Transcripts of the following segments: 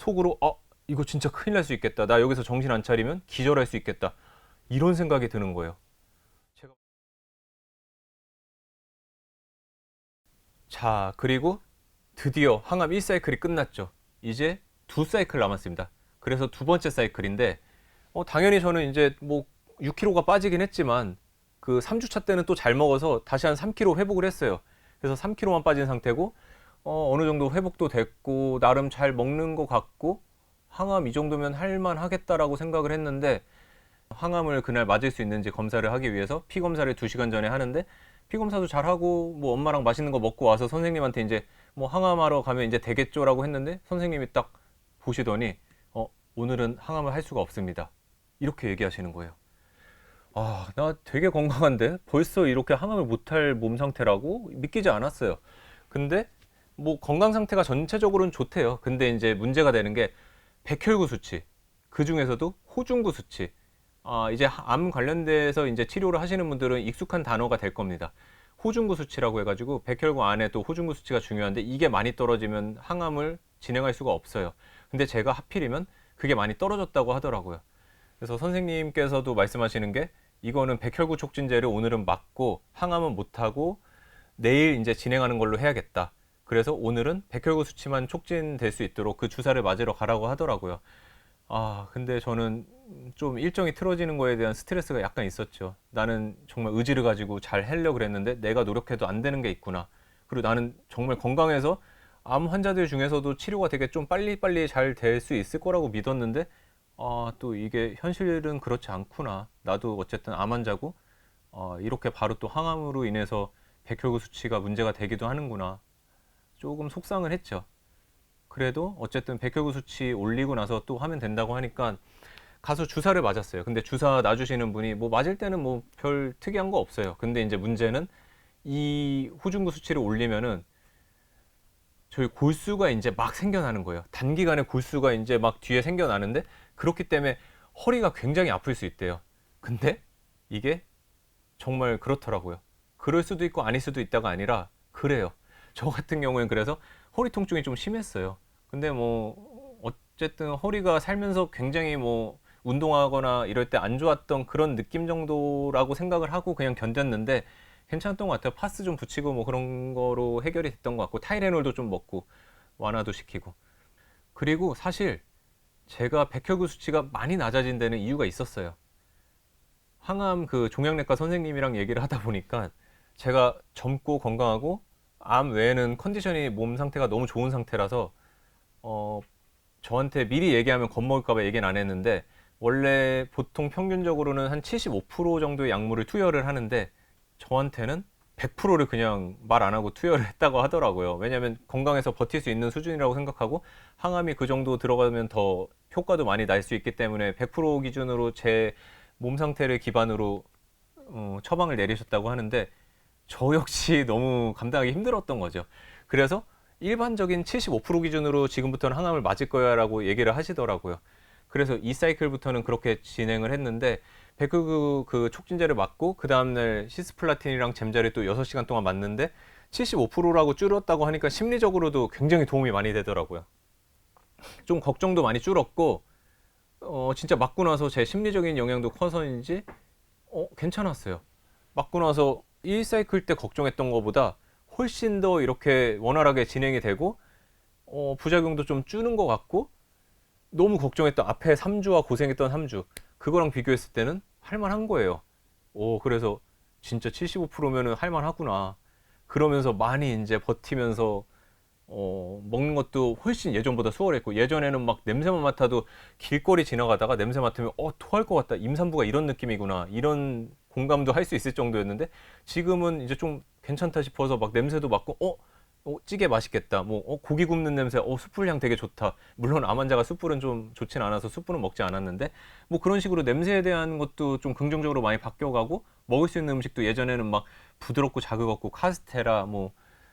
속으로 어 이거 진짜 큰일 날 수 있겠다. 나 여기서 정신 안 차리면 기절할 수 있겠다. 이런 생각이 드는 거예요. 제가 자, 그리고 드디어 항암 1사이클이 끝났죠. 이제 두 사이클 남았습니다. 그래서 두 번째 사이클인데 어, 당연히 저는 이제 뭐 6kg가 빠지긴 했지만 그 3주차 때는 또 잘 먹어서 다시 한 3kg 회복을 했어요. 그래서 3kg만 빠진 상태고 어, 어느 정도 회복도 됐고 나름 잘 먹는 것 같고 항암 이 정도면 할만 하겠다라고 생각을 했는데 항암을 그날 맞을 수 있는지 검사를 하기 위해서 피 검사를 2시간 전에 하는데 피 검사도 잘 하고 뭐 엄마랑 맛있는 거 먹고 와서 선생님한테 이제 뭐 항암하러 가면 이제 되겠죠라고 했는데 선생님이 딱 보시더니 어 오늘은 항암을 할 수가 없습니다. 이렇게 얘기하시는 거예요. 아, 나 되게 건강한데 벌써 이렇게 항암을 못할 몸 상태라고 믿기지 않았어요. 근데 뭐 건강 상태가 전체적으로는 좋대요. 근데 이제 문제가 되는 게 백혈구 수치, 그 중에서도 호중구 수치. 아, 이제 암 관련돼서 이제 치료를 하시는 분들은 익숙한 단어가 될 겁니다. 호중구 수치라고 해가지고 백혈구 안에 또 호중구 수치가 중요한데 이게 많이 떨어지면 항암을 진행할 수가 없어요. 근데 제가 하필이면 그게 많이 떨어졌다고 하더라고요. 그래서 선생님께서도 말씀하시는 게 이거는 백혈구 촉진제를 오늘은 맞고 항암은 못하고 내일 이제 진행하는 걸로 해야겠다. 그래서 오늘은 백혈구 수치만 촉진될 수 있도록 그 주사를 맞으러 가라고 하더라고요. 아, 근데 저는 좀 일정이 틀어지는 거에 대한 스트레스가 약간 있었죠. 나는 정말 의지를 가지고 잘 하려고 그랬는데 내가 노력해도 안 되는 게 있구나. 그리고 나는 정말 건강해서 암 환자들 중에서도 치료가 되게 좀 빨리빨리 잘 될 수 있을 거라고 믿었는데 아, 또 이게 현실은 그렇지 않구나. 나도 어쨌든 암 환자고 어, 이렇게 바로 또 항암으로 인해서 백혈구 수치가 문제가 되기도 하는구나. 조금 속상을 했죠. 그래도 어쨌든 백혈구 수치 올리고 나서 또 하면 된다고 하니까 가서 주사를 맞았어요. 근데 주사 놔주시는 분이 뭐 맞을 때는 뭐 별 특이한 거 없어요. 근데 이제 문제는 이 호중구 수치를 올리면은 저희 골수가 이제 막 생겨나는 거예요. 단기간에 골수가 이제 막 뒤에 생겨나는데 그렇기 때문에 허리가 굉장히 아플 수 있대요. 근데 이게 정말 그렇더라고요. 그럴 수도 있고 아닐 수도 있다가 아니라 그래요. 저 같은 경우엔 그래서 허리 통증이 좀 심했어요. 근데 뭐 어쨌든 허리가 살면서 굉장히 뭐 운동하거나 이럴 때 안 좋았던 그런 느낌 정도라고 생각을 하고 그냥 견뎠는데 괜찮았던 것 같아요. 파스 좀 붙이고 뭐 그런 거로 해결이 됐던 것 같고 타이레놀도 좀 먹고 완화도 시키고 그리고 사실 제가 백혈구 수치가 많이 낮아진 데는 이유가 있었어요. 항암 그 종양내과 선생님이랑 얘기를 하다 보니까 제가 젊고 건강하고 암 외에는 컨디션이 몸 상태가 너무 좋은 상태라서 어 저한테 미리 얘기하면 겁먹을까 봐 얘기는 안 했는데 원래 보통 평균적으로는 한 75% 정도의 약물을 투여를 하는데 저한테는 100%를 그냥 말 안 하고 투여를 했다고 하더라고요. 왜냐하면 건강해서 버틸 수 있는 수준이라고 생각하고 항암이 그 정도 들어가면 더 효과도 많이 날 수 있기 때문에 100% 기준으로 제 몸 상태를 기반으로 어, 처방을 내리셨다고 하는데 저 역시 너무 감당하기 힘들었던 거죠. 그래서 일반적인 75% 기준으로 지금부터는 항암을 맞을 거야라고 얘기를 하시더라고요. 그래서 이 사이클부터는 그렇게 진행을 했는데 백혈구 그 촉진제를 맞고 그 다음날 시스플라틴이랑 젬자를 또 6시간 동안 맞는데 75%라고 줄었다고 하니까 심리적으로도 굉장히 도움이 많이 되더라고요. 좀 걱정도 많이 줄었고 어 진짜 맞고 나서 제 심리적인 영향도 커서인지 어 괜찮았어요. 맞고 나서 1사이클 때 걱정했던 것보다 훨씬 더 이렇게 원활하게 진행이 되고 어 부작용도 좀 주는 것 같고 너무 걱정했던 앞에 3주와 고생했던 3주 그거랑 비교했을 때는 할만한 거예요. 오 그래서 진짜 75%면은 할만하구나. 그러면서 많이 이제 버티면서 어, 먹는 것도 훨씬 예전보다 수월했고 예전에는 막 냄새만 맡아도 길거리 지나가다가 냄새 맡으면 어 토할 것 같다 임산부가 이런 느낌이구나 이런 공감도 할 수 있을 정도였는데 지금은 이제 좀 괜찮다 싶어서 막 냄새도 맡고 어, 어 찌개 맛있겠다. 뭐 어, 고기 굽는 냄새 어 숯불 향 되게 좋다. 물론 암 환자가 숯불은 좀 좋진 않아서 숯불은 먹지 않았는데 뭐 그런 식으로 냄새에 대한 것도 좀 긍정적으로 많이 바뀌어가고 먹을 수 있는 음식도 예전에는 막 부드럽고 자극 없고 카스테라 뭐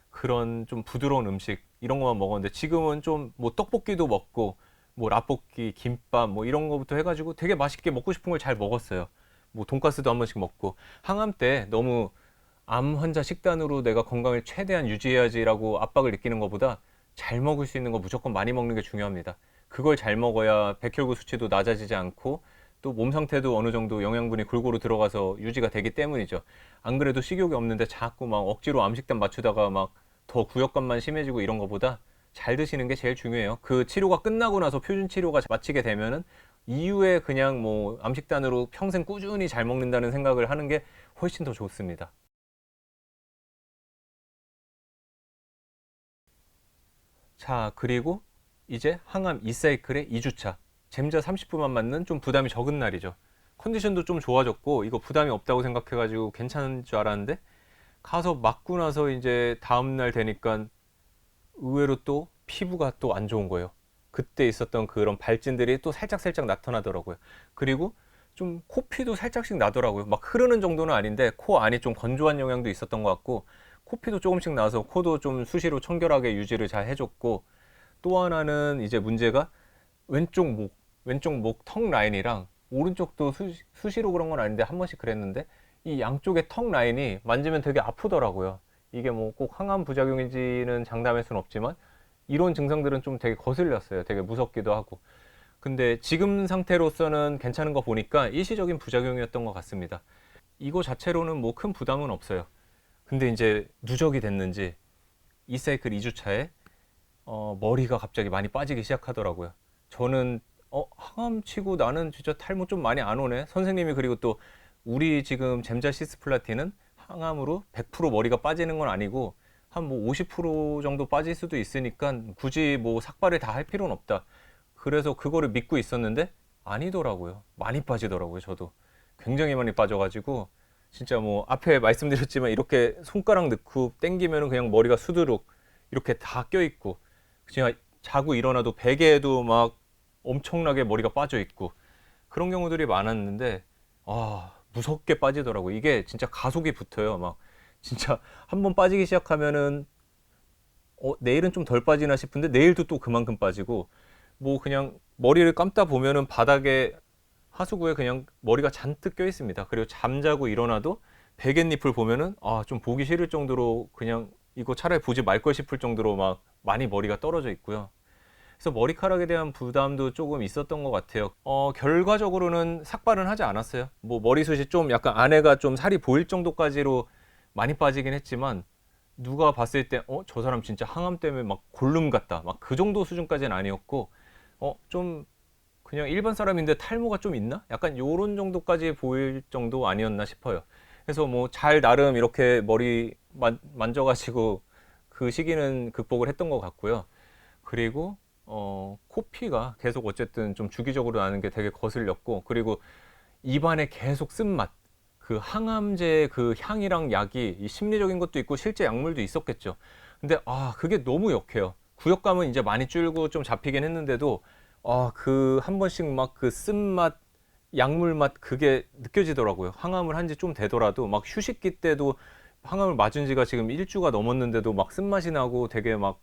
그런 좀 부드러운 음식 이런 것만 먹었는데 지금은 좀 뭐 떡볶이도 먹고 뭐 라볶이, 김밥 뭐 이런 거부터 해가지고 되게 맛있게 먹고 싶은 걸 잘 먹었어요. 뭐 돈가스도 한 번씩 먹고 항암 때 너무 암 환자 식단으로 내가 건강을 최대한 유지해야지라고 압박을 느끼는 것보다 잘 먹을 수 있는 거 무조건 많이 먹는 게 중요합니다. 그걸 잘 먹어야 백혈구 수치도 낮아지지 않고 또 몸 상태도 어느 정도 영양분이 골고루 들어가서 유지가 되기 때문이죠. 안 그래도 식욕이 없는데 자꾸 막 억지로 암식단 맞추다가 막 더 구역감만 심해지고 이런 것보다 잘 드시는 게 제일 중요해요. 그 치료가 끝나고 나서 표준 치료가 마치게 되면은 이후에 그냥 뭐 암식단으로 평생 꾸준히 잘 먹는다는 생각을 하는 게 훨씬 더 좋습니다. 자, 그리고 이제 항암 2사이클의 2주차. 잼자 30분만 맞는 좀 부담이 적은 날이죠. 컨디션도 좀 좋아졌고 이거 부담이 없다고 생각해가지고 괜찮은 줄 알았는데 가서 맞고 나서 이제 다음날 되니까 의외로 또 피부가 또 안 좋은 거예요. 그때 있었던 그런 발진들이 또 살짝살짝 나타나더라고요. 그리고 좀 코피도 살짝씩 나더라고요. 막 흐르는 정도는 아닌데 코 안이 좀 건조한 영향도 있었던 것 같고 코피도 조금씩 나서 코도 좀 수시로 청결하게 유지를 잘 해줬고 또 하나는 이제 문제가 왼쪽 목, 왼쪽 목 턱 라인이랑 오른쪽도 수, 수시로 그런 건 아닌데 한 번씩 그랬는데 이 양쪽의 턱 라인이 만지면 되게 아프더라고요. 이게 뭐 꼭 항암 부작용인지는 장담할 수는 없지만 이런 증상들은 좀 되게 거슬렸어요. 되게 무섭기도 하고. 근데 지금 상태로서는 괜찮은 거 보니까 일시적인 부작용이었던 것 같습니다. 이거 자체로는 뭐 큰 부담은 없어요. 근데 이제 누적이 됐는지 이 사이클 2주차에 어, 머리가 갑자기 많이 빠지기 시작하더라고요. 저는 어, 항암 치고 나는 진짜 탈모 좀 많이 안 오네. 선생님이 그리고 또 우리 지금 잼자 시스플라틴은 항암으로 100% 머리가 빠지는 건 아니고 한 뭐 50% 정도 빠질 수도 있으니까 굳이 뭐 삭발을 다 할 필요는 없다. 그래서 그거를 믿고 있었는데 아니더라고요. 많이 빠지더라고요. 저도 굉장히 많이 빠져가지고 진짜 뭐 앞에 말씀드렸지만 이렇게 손가락 넣고 당기면은 그냥 머리가 수두룩 이렇게 다 껴있고 그냥 자고 일어나도 베개에도 막 엄청나게 머리가 빠져 있고 그런 경우들이 많았는데 아 무섭게 빠지더라고 이게 진짜 가속이 붙어요 막 진짜 한 번 빠지기 시작하면은 어 내일은 좀 덜 빠지나 싶은데 내일도 또 그만큼 빠지고 뭐 그냥 머리를 감다 보면은 바닥에 하수구에 그냥 머리가 잔뜩 껴 있습니다 그리고 잠자고 일어나도 베갯잎을 보면은 아 좀 보기 싫을 정도로 그냥 이거 차라리 보지 말 걸 싶을 정도로 막 많이 머리가 떨어져 있고요. 그래서 머리카락에 대한 부담도 조금 있었던 것 같아요. 어, 결과적으로는 삭발은 하지 않았어요. 뭐 머리숱이 좀 약간 안에가 좀 살이 보일 정도까지로 많이 빠지긴 했지만 누가 봤을 때 어, 저 사람 진짜 항암 때문에 막 골룸 같다. 막 그 정도 수준까지는 아니었고 어, 좀 그냥 일반 사람인데 탈모가 좀 있나? 약간 요런 정도까지 보일 정도 아니었나 싶어요. 그래서 뭐 잘 나름 이렇게 머리 만, 만져가지고 그 시기는 극복을 했던 것 같고요. 그리고 어, 코피가 계속 어쨌든 좀 주기적으로 나는 게 되게 거슬렸고 그리고 입안에 계속 쓴맛 그 항암제 그 향이랑 약이 이 심리적인 것도 있고 실제 약물도 있었겠죠. 근데 아 그게 너무 역해요. 구역감은 이제 많이 줄고 좀 잡히긴 했는데도 아 그 한 번씩 막 그 쓴맛 약물 맛 그게 느껴지더라고요. 항암을 한 지 좀 되더라도 막 휴식기 때도 항암을 맞은 지가 지금 일주가 넘었는데도 막 쓴맛이 나고 되게 막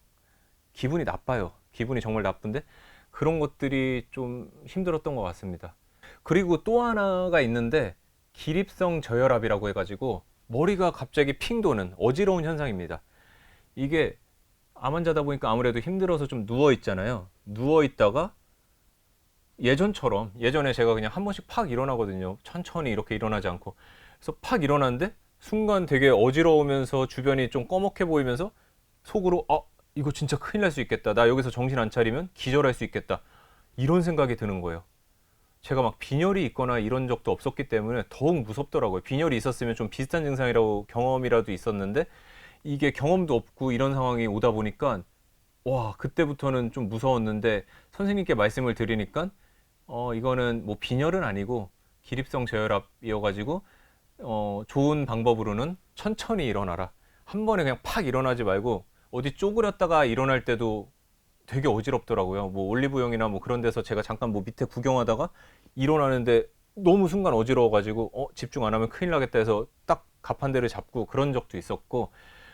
기분이 나빠요. 기분이 정말 나쁜데 그런 것들이 좀 힘들었던 것 같습니다. 그리고 또 하나가 있는데 기립성 저혈압이라고 해가지고 머리가 갑자기 핑 도는 어지러운 현상입니다. 이게 암 환자다 보니까 아무래도 힘들어서 좀 누워 있잖아요. 누워 있다가 예전처럼 예전에 제가 그냥 한 번씩 팍 일어나거든요. 천천히 이렇게 일어나지 않고. 그래서 팍 일어났는데 순간 되게 어지러우면서 주변이 좀 꺼멓게 보이면서 속으로 아 이거 진짜 큰일 날 수 있겠다. 나 여기서 정신 안 차리면 기절할 수 있겠다. 이런 생각이 드는 거예요. 제가 막 빈혈이 있거나 이런 적도 없었기 때문에 더욱 무섭더라고요. 빈혈이 있었으면 좀 비슷한 증상이라고 경험이라도 있었는데 이게 경험도 없고 이런 상황이 오다 보니까 와 그때부터는 좀 무서웠는데 선생님께 말씀을 드리니까 어 이거는 뭐 빈혈은 아니고 기립성 저혈압이어가지고 어 좋은 방법으로는 천천히 일어나라. 한 번에 그냥 팍 일어나지 말고 어디 쪼그렸다가 일어날 때도 되게 어지럽더라고요. 뭐 올리브영이나 뭐 그런 데서 제가 잠깐 뭐 밑에 구경하다가 일어나는데 너무 순간 어지러워가지고 어 집중 안 하면 큰일 나겠다 해서 딱 가판대를 잡고 그런 적도 있었고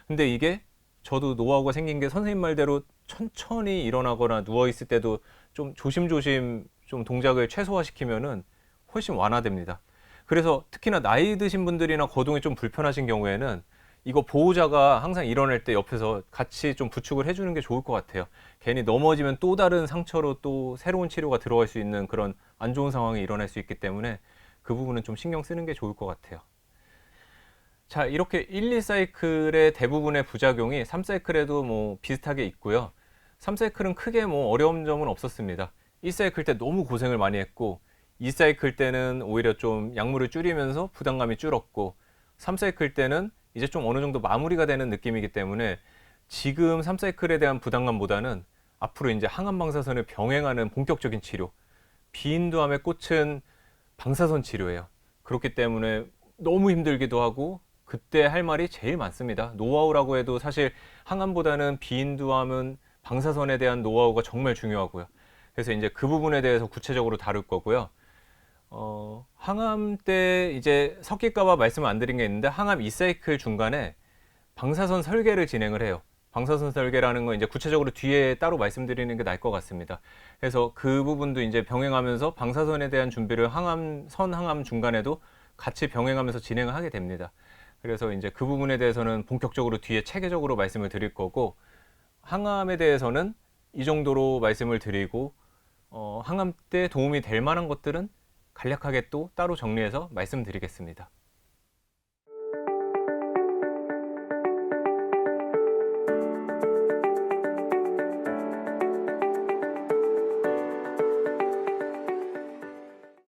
근데 이게 저도 노하우가 생긴 게 선생님 말대로 천천히 일어나거나 누워 있을 때도 좀 조심조심 좀 동작을 최소화시키면은 훨씬 완화됩니다. 그래서 특히나 나이 드신 분들이나 거동이 좀 불편하신 경우에는 이거 보호자가 항상 일어날 때 옆에서 같이 좀 부축을 해주는 게 좋을 것 같아요. 괜히 넘어지면 또 다른 상처로 또 새로운 치료가 들어갈 수 있는 그런 안 좋은 상황이 일어날 수 있기 때문에 그 부분은 좀 신경 쓰는 게 좋을 것 같아요. 자, 이렇게 1, 2사이클의 대부분의 부작용이 3사이클에도 뭐 비슷하게 있고요. 3사이클은 크게 뭐 어려운 점은 없었습니다. 1사이클 때 너무 고생을 많이 했고, 2사이클 때는 오히려 좀 약물을 줄이면서 부담감이 줄었고, 3사이클 때는 이제 좀 어느 정도 마무리가 되는 느낌이기 때문에 지금 3사이클에 대한 부담감보다는 앞으로 이제 항암 방사선을 병행하는 본격적인 치료, 비인두암에 꽂힌 방사선 치료예요. 그렇기 때문에 너무 힘들기도 하고 그때 할 말이 제일 많습니다. 노하우라고 해도 사실 항암보다는 비인두암은 방사선에 대한 노하우가 정말 중요하고요. 그래서 이제 그 부분에 대해서 구체적으로 다룰 거고요. 어, 항암 때 이제 섞일까봐 말씀을 안 드린 게 있는데 항암 2사이클 중간에 방사선 설계를 진행을 해요. 방사선 설계라는 건 이제 구체적으로 뒤에 따로 말씀드리는 게 나을 것 같습니다. 그래서 그 부분도 이제 병행하면서 방사선에 대한 준비를 항암, 선 항암 중간에도 같이 병행하면서 진행을 하게 됩니다. 그래서 이제 그 부분에 대해서는 본격적으로 뒤에 체계적으로 말씀을 드릴 거고, 항암에 대해서는 이 정도로 말씀을 드리고, 어, 항암 때 도움이 될 만한 것들은 간략하게 또 따로 정리해서 말씀드리겠습니다.